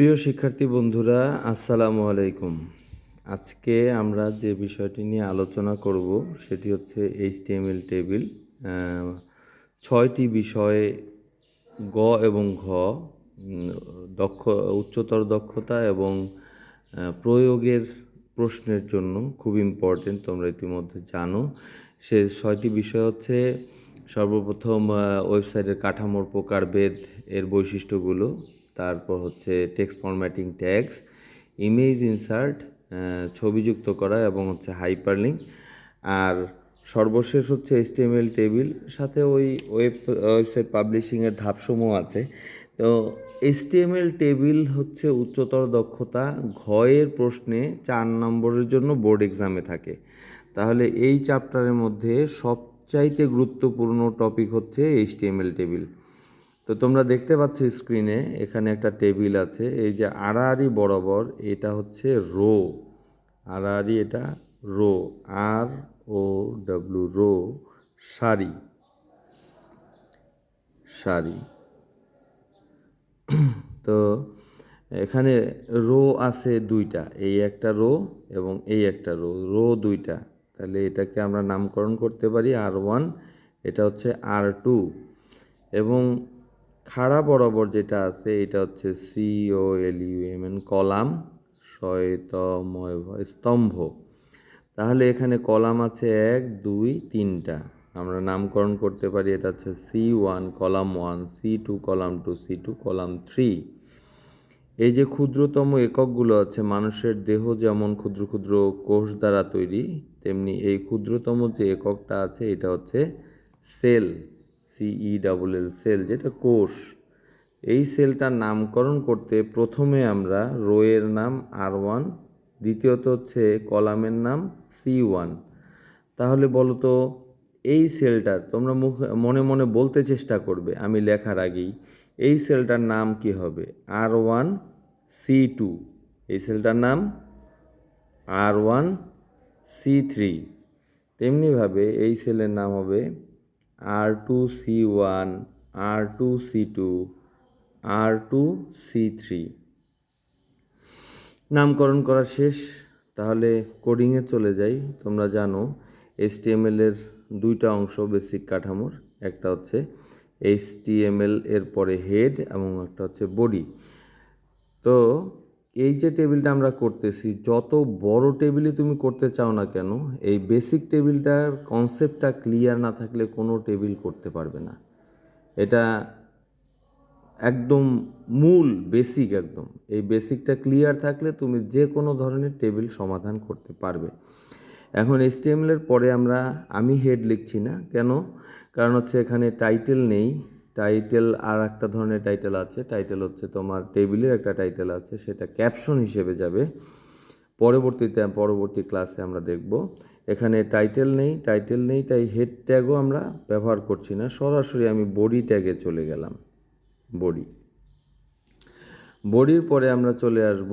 প্রিয় শিক্ষার্থী বন্ধুরা, আসসালামু আলাইকুম। আজকে আমরা যে বিষয়টি নিয়ে আলোচনা করব, সেটি হচ্ছে এইচটিএমএল টেবিল। ছয়টি বিষয়ে গ এবং ঘ দক্ষ, উচ্চতর দক্ষতা এবং প্রয়োগের প্রশ্নের জন্য খুব ইম্পর্টেন্ট তোমরা ইতিমধ্যে জানো। সে ছয়টি বিষয় হচ্ছে সর্বপ্রথম ওয়েবসাইটের কাঠামোর প্রকারভেদ, এর বৈশিষ্ট্যগুলো তারপর হচ্ছে text formatting tags image insert ছবিযুক্ত করা এবং হচ্ছে হাইপারলিঙ্ক আর সর্বশেষ হচ্ছে এসটিএমএল টেবিল সাথে ওই ওয়েব ওয়েবসাইট পাবলিশিংয়ের ধাপসমূহ আছে। তো এইচটিএমএল টেবিল হচ্ছে উচ্চতর দক্ষতা, ঘয়ের প্রশ্নে চার নম্বরের জন্য বোর্ড এক্সামে থাকে। তাহলে এই চ্যাপ্টারের মধ্যে সবচাইতে গুরুত্বপূর্ণ টপিক হচ্ছে এইচটিএমএল টেবিল তো তোমরা দেখতে পাচ্ছ স্ক্রিনে এখানে একটা টেবিল আছে, এই যে আড়াআড়ি বরাবর এটা হচ্ছে রো আড়াআড়ি এটা row R O W row সারি সারি। তো এখানে রো আছে দুইটা, এই একটা রো এবং এই একটা রো রো দুইটা। তাহলে এটাকে আমরা নামকরণ করতে পারি আর ওয়ান এটা হচ্ছে আর টু এবং খাড়া বরাবর যেটা আছে, এটা হচ্ছে C O L U M N column শয়তময় স্তম্ভ। তাহলে এখানে কলাম আছে এক, দুই, তিনটা। আমরা নামকরণ করতে পারি, এটা হচ্ছে C one column one C two column two C two column three এই যে ক্ষুদ্রতম এককগুলো আছে, মানুষের দেহ যেমন ক্ষুদ্র ক্ষুদ্র কোষ দ্বারা তৈরি, তেমনি এই ক্ষুদ্রতম যে এককটা আছে, এটা হচ্ছে সেল। সিই ডাবল এল সেল যেটা কোষ, এই সেলটার নামকরণ করতে প্রথমে আমরা রোয়ের নাম আর ওয়ান দ্বিতীয়ত হচ্ছে কলামের নাম সি ওয়ান তাহলে বলো তো এই সেলটার তোমরা মুখ, মনে মনে বলতে চেষ্টা করবে, আমি লেখার আগেই, এই সেলটার নাম কি হবে? আর ওয়ান সি টু এই সেলটার নাম আর ওয়ান সি থ্রি তেমনিভাবে এই সেলের নাম হবে R two C one R two C two R two C three নামকরণ করা শেষ, তাহলে কোডিংয়ে চলে যাই, তোমরা জানো এইচটিএমএল এর দুইটা অংশ বেসিক কাঠামোর, একটা হচ্ছে এইচটিএমএল এর পরে হেড এবং একটা হচ্ছে বডি তো এই যে টেবিলটা আমরা করতেছি, যত বড় টেবিলই তুমি করতে চাও না কেন, এই বেসিক টেবিলটার কনসেপ্টটা ক্লিয়ার না থাকলে কোনো টেবিল করতে পারবে না। এটা একদম মূল বেসিক একদম। এই বেসিকটা ক্লিয়ার থাকলে তুমি যে কোনো ধরনের টেবিল সমাধান করতে পারবে। এখন এর পরে আমরা, আমি হেড লিখছি না। কেন? কারণ হচ্ছে এখানে টাইটেল নেই। টাইটেল আর একটা ধরনের টাইটেল আছে। টাইটেল হচ্ছে তোমার টেবিলের একটা টাইটেল আছে, সেটা ক্যাপশন হিসেবে যাবে। পরবর্তীতে, পরবর্তী ক্লাসে আমরা দেখব। এখানে টাইটেল নেই টাইটেল নেই, তাই হেড ট্যাগও আমরা ব্যবহার করছি না। সরাসরি আমি বডি ট্যাগে চলে গেলাম। বডি বডির পরে আমরা চলে আসব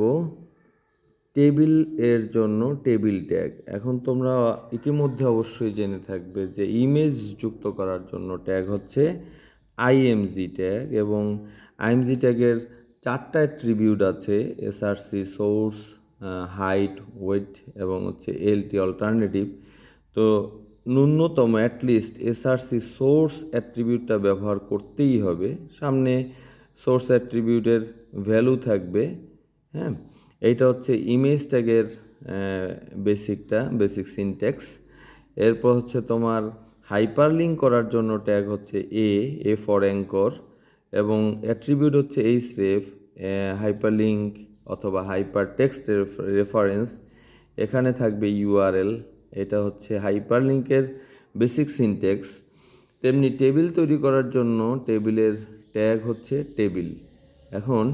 টেবিলের জন্য টেবিল ট্যাগ এখন তোমরা ইতিমধ্যে অবশ্যই জেনে থাকবে যে ইমেজ যুক্ত করার জন্য ট্যাগ হচ্ছে আইএমজি ট্যাগ এবং আইএমজি ট্যাগের চারটা অ্যাট্রিবিউট আছে এসআরসি সোর্স হাইট ওয়েট এবং হচ্ছে এলটি অল্টারনেটিভ তো ন্যূনতম অ্যাটলিস্ট এসআরসি সোর্স অ্যাট্রিবিউটটা ব্যবহার করতেই হবে। সামনে সোর্স অ্যাট্রিবিউটের ভ্যালু থাকবে হ্যাঁ? এইটা হচ্ছে ইমেজ ট্যাগের বেসিকটা বেসিক সিনট্যাক্স এরপর হচ্ছে তোমার হাইপারলিঙ্ক করার জন্য ট্যাগ হচ্ছে এ এ ফর অ্যাঙ্কর এবং অ্যাট্রিবিউট হচ্ছে এইচ রেফ হাইপারলিঙ্ক অথবা হাইপার টেক্সট রেফারেন্স এখানে থাকবে ইউআরএল এটা হচ্ছে হাইপারলিঙ্কের বেসিক সিনটেক্স তেমনি টেবিল তৈরি করার জন্য টেবিলের ট্যাগ হচ্ছে টেবিল এখন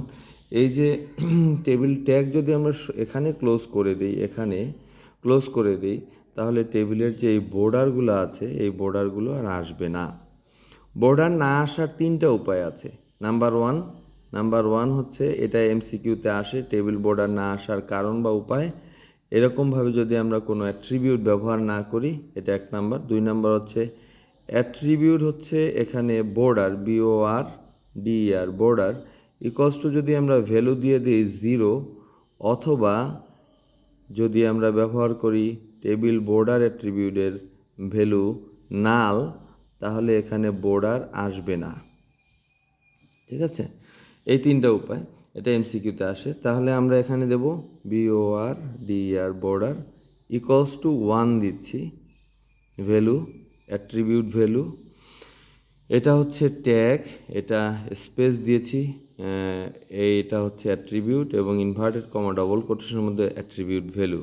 এই যে টেবিল ট্যাগ যদি আমরা এখানে ক্লোজ করে দিই, এখানে ক্লোজ করে দিই তাহলে টেবিলের যে এই বর্ডারগুলো আছে, এই বর্ডারগুলো আর আসবে না। বর্ডার না আসার তিনটা উপায় আছে। নাম্বার ওয়ান নাম্বার ওয়ান হচ্ছে এটা এমসিকিউতে আসে, টেবিল বর্ডার না আসার কারণ বা উপায়। এরকমভাবে যদি আমরা কোনো অ্যাট্রিবিউট ব্যবহার না করি, এটা এক নাম্বার। দুই নাম্বার হচ্ছে অ্যাট্রিবিউট হচ্ছে এখানে border BOR DR border equals two যদি আমরা ভ্যালু দিয়ে দিই জিরো, অথবা যদি আমরা ব্যবহার করি টেবিল বোর্ডার অ্যাট্রিবিউটের ভ্যালু নাল, তাহলে এখানে বোর্ডার আসবে না। ঠিক আছে? এই তিনটা উপায়। এটা এমসিকিউতে আসে। তাহলে আমরা এখানে দেব BOR DR border equals two one দিচ্ছি। ভ্যালু, অ্যাট্রিবিউট ভ্যালু এটা হচ্ছে ট্যাগ এটা স্পেস দিয়েছি এইটা হচ্ছে অ্যাট্রিবিউট এবং ইনভার্টেড কমা ডবল কোটেশনের মধ্যে অ্যাট্রিবিউট ভ্যালু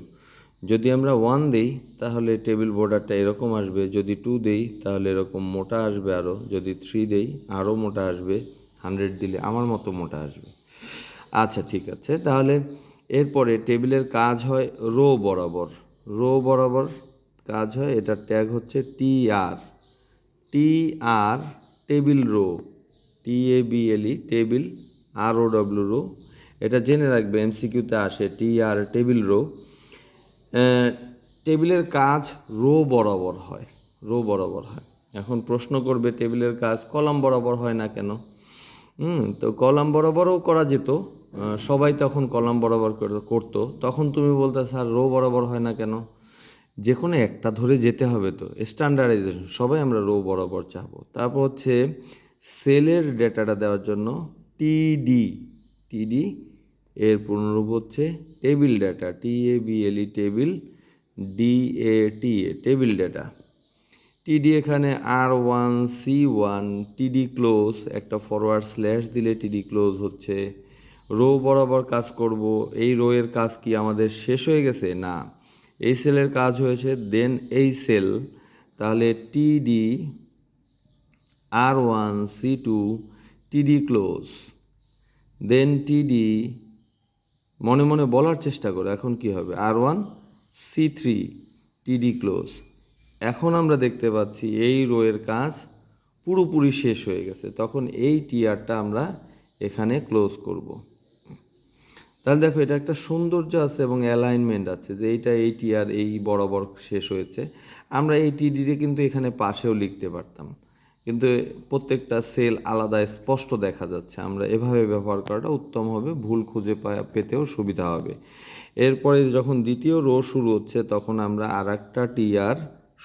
যদি আমরা ওয়ান দিই, তাহলে টেবিল বর্ডারটা এরকম আসবে, যদি টু দেই, তাহলে এরকম মোটা আসবে আরও যদি থ্রি দেই আরও মোটা আসবে হান্ড্রেড দিলে আমার মতো মোটা আসবে। আচ্ছা ঠিক আছে, তাহলে এরপরে টেবিলের কাজ হয় রো বরাবর। রো বরাবর কাজ হয় এটার ট্যাগ হচ্ছে T R T R table row T A B L E table R O W row. এটা জেনে রাখবে, এমসিকিউতে আসে টি আর টেবিল রো। টেবিলের কাজ রো বরাবর হয়, রো বরাবর হয়। এখন প্রশ্ন করবে, টেবিলের কাজ কলাম বরাবর হয় না কেন? হুম, তো কলাম বরাবরও করা যেত। সবাই তখন কলাম বরাবর করতো। তখন তুমি বলতে, স্যার, রো বরাবর হয় না কেন? যে কোনো একটা ধরে যেতে হবে তো স্ট্যান্ডার্ডাইজেশন সবাই আমরা রো বরাবর চাবো। তারপর হচ্ছে সেলের ডেটাটা দেওয়ার জন্য টিডি টিডি এর পুনরূপ হচ্ছে table data T A B L E table D A T A table data. TD এখানে R one, C one, TD close, একটা ফরওয়ার্ড স্ল্যাশ দিলে টিডি ক্লোজ হচ্ছে। রো বরাবর কাজ করব, এই রো এর কাজ কি আমাদের শেষ হয়ে গেছে? না। এই সেলের কাজ হয়েছে দেন এই সেল, তাহলে TD R one C two TD close then TD মনে মনে বলার চেষ্টা করো, এখন কি হবে? R one C three TD close এখন আমরা দেখতে পাচ্ছি এই রোয়ের কাজ পুরোপুরি শেষ হয়ে গেছে, তখন এই টিয়ারটা আমরা এখানে ক্লোজ করব। তাহলে দেখো, এটা একটা সৌন্দর্য আছে এবং অ্যালাইনমেন্ট আছে যে এইটা এই টিয়ার এই বরাবর শেষ হয়েছে। আমরা এই টিডিতে কিন্তু এখানে পাশেও লিখতে পারতাম। কিন্তু প্রত্যেকটা সেল আলাদা স্পষ্ট দেখা যাচ্ছে। আমরা এভাবে ব্যবহার করাটা উত্তম হবে, ভুল খুঁজে পেতেও সুবিধা হবে। এরপরে যখন দ্বিতীয় রো শুরু হচ্ছে, তখন আমরা আর একটা টিআর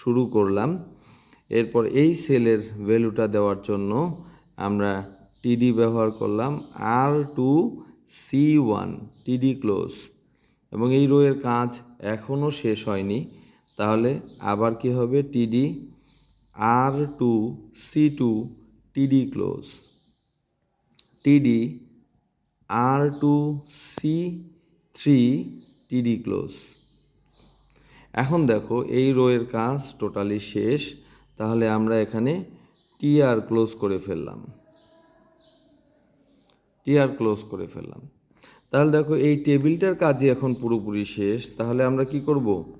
শুরু করলাম। এরপর এই সেলের ভ্যালুটা দেওয়ার জন্য আমরা টিডি ব্যবহার করলাম R two C one TD close. এবং এই রোয়ের কাজ এখনও শেষ হয়নি। তাহলে আবার কি হবে? TD R two, C two TD close. TD R two, C three TD close. এখন দেখো, এই রোয়ের কাজ টোটালি শেষ। তাহলে আমরা এখানে টিআর ক্লোজ করে ফেললাম। টিআর ক্লোজ করে ফেললাম। তাহলে দেখো এই টেবিলটার কাজই এখন পুরোপুরি শেষ। তাহলে আমরা কি করব?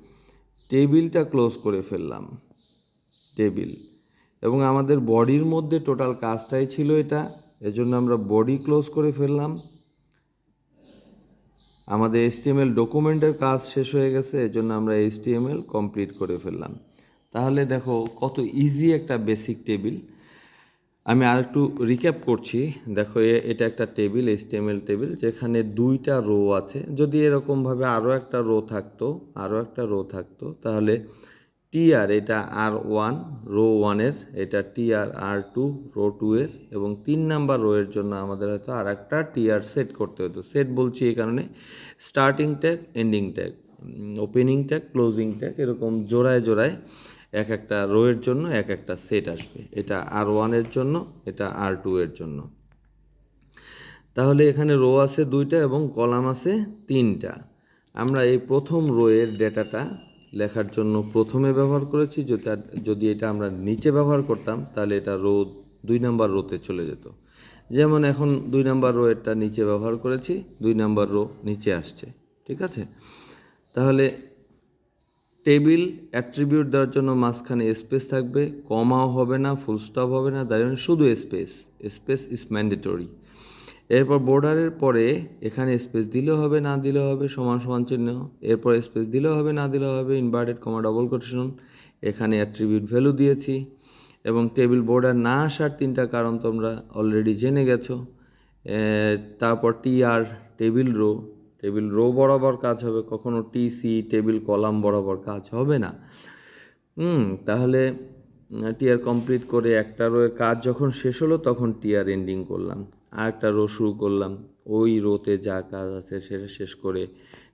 টেবিলটা ক্লোজ করে ফেললাম। টেবিল। এবং আমাদের বডির মধ্যে টোটাল কাজটাই ছিল এটা। এজন্য আমরা বডি ক্লোজ করে ফেললাম। আমাদের এইচটিএমএল ডকুমেন্টের কাজ শেষ হয়ে গেছে। এজন্য আমরা এইচটিএমএল কমপ্লিট করে ফেললাম। তাহলে দেখো কত ইজি একটা বেসিক টেবিল আমি আর একটু রিক্যাপ করছি। দেখো এটা একটা টেবিল এইচটিএমএল টেবিল যেখানে দুইটা রো আছে। যদি এরকমভাবে আরও একটা রো থাকতো আরও একটা রো থাকতো, তাহলে টিআর এটা আর ওয়ান রো ওয়ানের এটা TR R two row two এর, এবং তিন নাম্বার রো এর জন্য আমাদের হয়তো আর একটা টিআর সেট করতে হতো। সেট বলছি এই কারণে starting tag ending tag opening tag closing tag এরকম জোড়ায় জোড়ায় এক একটা রো এর জন্য এক একটা সেট আসবে। এটা আর ওয়ানের জন্য, এটা আর টু এর জন্য। তাহলে এখানে রো আছে দুইটা এবং কলাম আছে তিনটা। আমরা এই প্রথম রোয়ের ডেটাটা লেখার জন্য প্রথমে ব্যবহার করেছি যদি এটা আমরা নিচে ব্যবহার করতাম, তাহলে এটা রো দুই নাম্বার রোতে চলে যেত। যেমন এখন দুই নাম্বার রোয়েরটা নিচে ব্যবহার করেছি, দুই নাম্বার রো নিচে আসছে। ঠিক আছে? তাহলে টেবিল অ্যাট্রিবিউট দেওয়ার জন্য মাঝখানে স্পেস থাকবে, কমাও হবে না, ফুল স্টপ হবে না তাই জন্য শুধু স্পেস। Space is mandatory. এরপর বর্ডারের পরে এখানে স্পেস দিলেও হবে, না দিলেও হবে, সমান সমান চিহ্ন। এরপর স্পেস দিলেও হবে, না দিলেও হবে, ইনভার্টেড কমা ডবল কোটেশন। এখানে অ্যাট্রিবিউট ভ্যালু দিয়েছি এবং টেবিল বর্ডার না আসার তিনটা কারণ তোমরা অলরেডি জেনে গেছো। তারপর T R table row table row বরাবর কাজ হবে, কখনো টি, সি, টেবিল, কলাম বরাবর কাজ হবে না। হুম, তাহলে টিআর কমপ্লিট করে একটা রোয়ের কাজ যখন শেষ হলো, তখন টিআর এন্ডিং করলাম। আর একটা রো শুরু করলাম। ওই রোতে যা কাজ আছে সেটা শেষ করে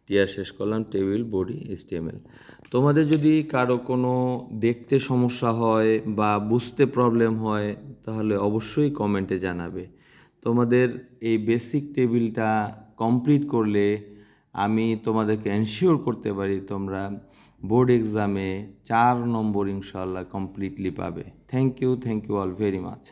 টিআর শেষ করলাম, টেবিল, বডি এসটিএমএল তোমাদের যদি কারও কোনো দেখতে সমস্যা হয় বা বুঝতে প্রবলেম হয়, তাহলে অবশ্যই কমেন্টে জানাবে। তোমাদের এই বেসিক টেবিলটা কমপ্লিট করলে আমি তোমাদেরকে এনশিওর করতে পারি তোমরা বোর্ড এক্সামে চার নম্বর ইনশাল্লাহ কমপ্লিটলি পাবে। Thank you thank you all very much